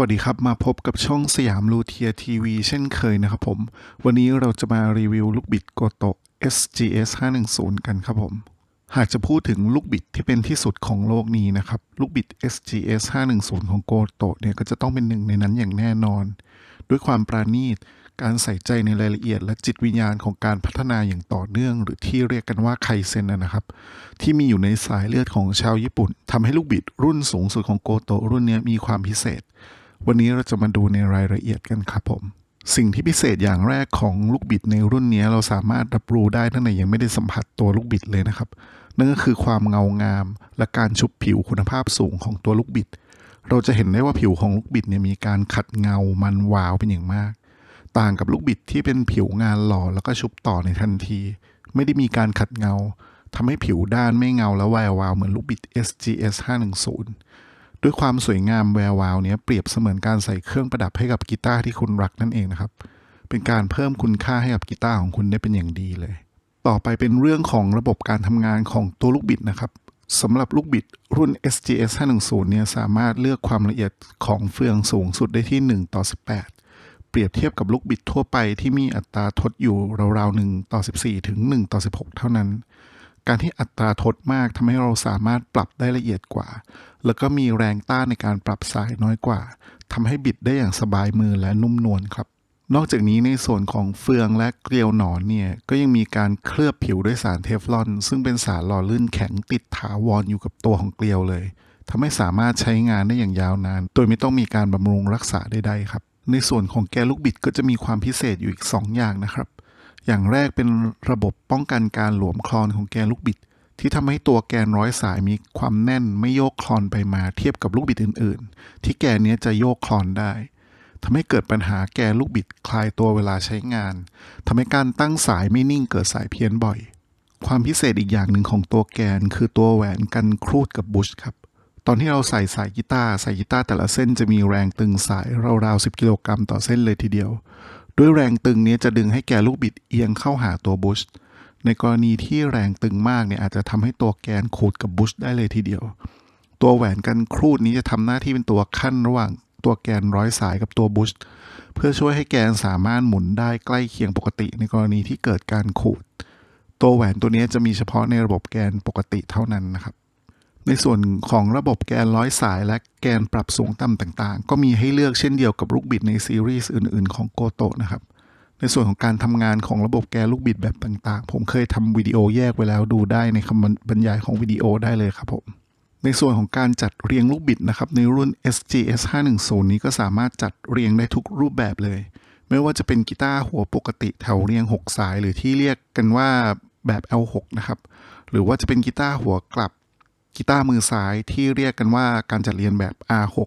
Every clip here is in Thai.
วัสดีครับ มาพบกับช่องสยามลูเทียทีวีเช่นเคยนะครับผม วันนี้เราจะมารีวิวลูกบิดโกโต SGS 510 กันครับผม หากจะพูดถึงลูกบิดที่เป็นที่สุดของโลกนี้นะครับ ลูกบิด SGS 510 ของโกโตเนี่ยก็จะต้องเป็นหนึ่งในนั้นอย่างแน่นอน ด้วยความปราณีต การใส่ใจในรายละเอียด และจิตวิญญาณของการพัฒนาอย่างต่อเนื่อง หรือที่เรียกกันว่าไคเซนนะครับ ที่มีอยู่ในสายเลือดของชาวญี่ปุ่นทำให้ลูกบิดรุ่นสูงสุดของโกโตรุ่นนี้มีความพิเศษ วันนี้เราจะมาดูในรายละเอียดกันครับผม สิ่งที่พิเศษอย่างแรกของลูกบิดในรุ่นนี้เราสามารถรับรู้ได้ตั้งแต่ยังไม่ได้สัมผัสตัวลูกบิดเลยนะครับ นั่นก็คือความเงางาม และการชุบผิวคุณภาพสูงของตัวลูกบิด เราจะเห็นได้ว่าผิวของลูกบิดเนี่ยมีการขัดเงามันวาวเป็นอย่างมาก ต่างกับลูกบิดที่เป็นผิวงานหล่อแล้วก็ชุบต่อในทันที ไม่ได้มีการขัดเงาทำให้ผิวด้านไม่เงาและแวววาวเหมือนลูกบิด SGS 510 ด้วยความสวยงามแวววาวเนี้ยเปรียบเสมือนการใส่เครื่องประดับให้กับกีตาร์ที่คุณรักนั่นเองนะครับ เป็นการเพิ่มคุณค่าให้กับกีตาร์ของคุณได้เป็นอย่างดีเลย ต่อไปเป็นเรื่องของระบบการทำงานของตัวลูกบิดนะครับสำหรับลูกบิดรุ่น SGS 510เนี่ยสามารถเลือกความละเอียดของเฟืองสูงสุดได้ที่ 1 ต่อ 18 เปรียบเทียบกับลูกบิดทั่วไปที่มีอัตราทดอยู่ราวๆ1ต่อ 14 ถึง 1 ต่อ 16 เท่านั้น การที่อัตราทดมากทำให้เราสามารถปรับได้ละเอียดกว่า แล้วก็มีแรงต้านในการปรับสายน้อยกว่าทำให้บิดได้อย่างสบายมือและนุ่มนวลครับ นอกจากนี้ในส่วนของเฟืองและเกลียวหนอนเนี่ยก็ยังมีการเคลือบผิวด้วยสารเทฟลอน ซึ่งเป็นสารหล่อลื่นแข็งติดถาวรอยู่กับตัวของเกลียวเลยทำให้สามารถใช้งานได้อย่างยาวนาน โดยไม่ต้องมีการบำรุงรักษาใดๆครับ ในส่วนของแกลูกบิดก็จะมีความพิเศษอยู่อีก 2 อย่างนะครับ อย่างแรกเป็นระบบป้องกันการหลวมคลอนของแกนลูกบิด ที่ทำให้ตัวแกนร้อยสายมีความแน่นไม่โยกคลอนไปมาเทียบกับลูกบิดอื่น ๆ ที่แกนนี้จะโยกคลอนได้ทำให้เกิดปัญหาแกนลูกบิดคลายตัวเวลาใช้งานทำให้การตั้งสายไม่นิ่งเกิดสายเพี้ยนบ่อย ความพิเศษอีกอย่างหนึ่งของตัวแกนคือตัวแหวนกันครูดกับบุชครับตอนที่เราใส่สายกีตาร์สายกีตาร์แต่ละเส้นจะมีแรงตึงสายราวๆ10 กิโลกรัมต่อเส้นเลยทีเดียว ด้วยแรงตึงนี้จะดึงให้แกลูกบิดเอียงเข้าหาตัวบุช ในกรณีที่แรงตึงมากเนี่ยอาจจะทำให้ตัวแกนขูดกับบุชได้เลยทีเดียว ตัวแหวนกันครูดนี้จะทำหน้าที่เป็นตัวขั้นระหว่างตัวแกนร้อยสายกับตัวบุช เพื่อช่วยให้แกนสามารถหมุนได้ใกล้เคียงปกติในกรณีที่เกิดการขูด ตัวแหวนตัวนี้จะมีเฉพาะในระบบแกนปกติเท่านั้นนะครับ ในส่วนของระบบแกนร้อยสายและแกนปรับสูงต่ำต่างๆ ก็มีให้เลือกเช่นเดียวกับลูกบิดในซีรีส์อื่นๆ ของโกโตนะครับ ในส่วนของการทำงานของระบบแกนลูกบิดแบบต่างๆ ผมเคยทำวิดีโอแยกไว้แล้วดูได้ในคำบรรยายของวิดีโอได้เลยครับผมในส่วนของการจัดเรียงลูกบิดนะครับในรุ่น SGS 510นี้ก็สามารถจัดเรียงได้ทุกรูปแบบเลย ไม่ว่าจะเป็นกีตาร์หัวปกติแถวเรียง 6 สายหรือที่เรียกกันว่าแบบ L6 นะครับ หรือว่าจะเป็นกีตาร์หัวกลับ กีตาร์มือซ้ายที่เรียกกันว่าการจัดเรียงแบบ R6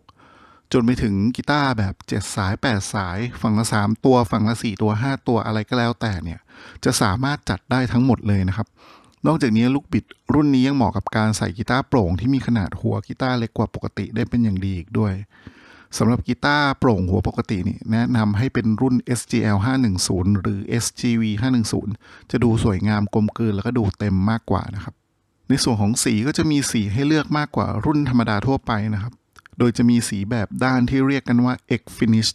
จนไปถึงกีตาร์แบบ 7 สาย 8 สาย ฝั่งละ 3 ตัว ฝั่งละ 4 ตัว 5 ตัวอะไรก็แล้วแต่เนี่ย จะสามารถจัดได้ทั้งหมดเลยนะครับ นอกจากนี้ลูกบิดรุ่นนี้ยังเหมาะกับการใส่กีตาร์โปร่งที่มีขนาดหัวกีตาร์เล็กกว่าปกติได้เป็นอย่างดีอีกด้วยสำหรับกีตาร์โปร่งหัวปกตินี่แนะนำให้เป็นรุ่น SGL 510 หรือ SGV 510 จะดูสวยงามกลมกลืนแล้วก็ดูเต็มมากกว่านะครับ ในส่วนของสีก็จะมีสีให้เลือกมากกว่ารุ่นธรรมดาทั่วไปนะครับ โดยจะมีสีแบบด้านที่เรียกกันว่า X Finish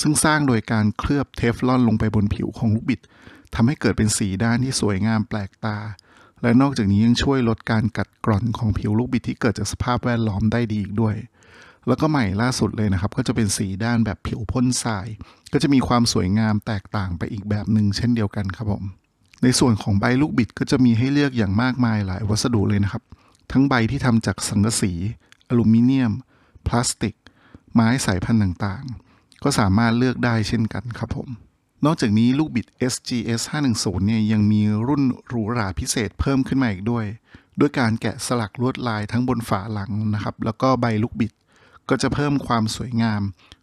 ซึ่งสร้างโดยการเคลือบเทฟลอนลงไปบนผิวของลูกบิดทำให้เกิดเป็นสีด้านที่สวยงามแปลกตา และนอกจากนี้ยังช่วยลดการกัดกร่อนของผิวลูกบิดที่เกิดจากสภาพแวดล้อมได้ดีอีกด้วย แล้วก็ใหม่ล่าสุดเลยนะครับ ก็จะเป็นสีด้านแบบผิวพ่นทราย ก็จะมีความสวยงามแตกต่างไปอีกแบบหนึ่งเช่นเดียวกันครับผม ในส่วนของใบลูกบิดก็จะมีให้เลือกอย่างมากมายหลายวัสดุเลยนะครับ ทั้งใบที่ทำจากสังกะสี อลูมิเนียม พลาสติก ไม้สายพันธุ์ต่างๆ ก็สามารถเลือกได้เช่นกันครับผม นอกจากนี้ลูกบิด SGS 510เนี่ยยังมีรุ่นหรูหราพิเศษเพิ่มขึ้นมาอีกด้วย ด้วยการแกะสลักลวดลายทั้งบนฝาหลังนะครับ แล้วก็ใบลูกบิด ก็จะเพิ่มความสวยงาม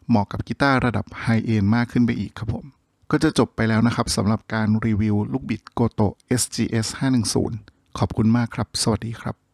เหมาะกับกีตาร์ระดับไฮเอนมากขึ้นไปอีกครับผม ก็จะจบไปแล้วนะครับสำหรับการรีวิวลูกบิดโกโต SGS 510 ขอบคุณมากครับ สวัสดีครับ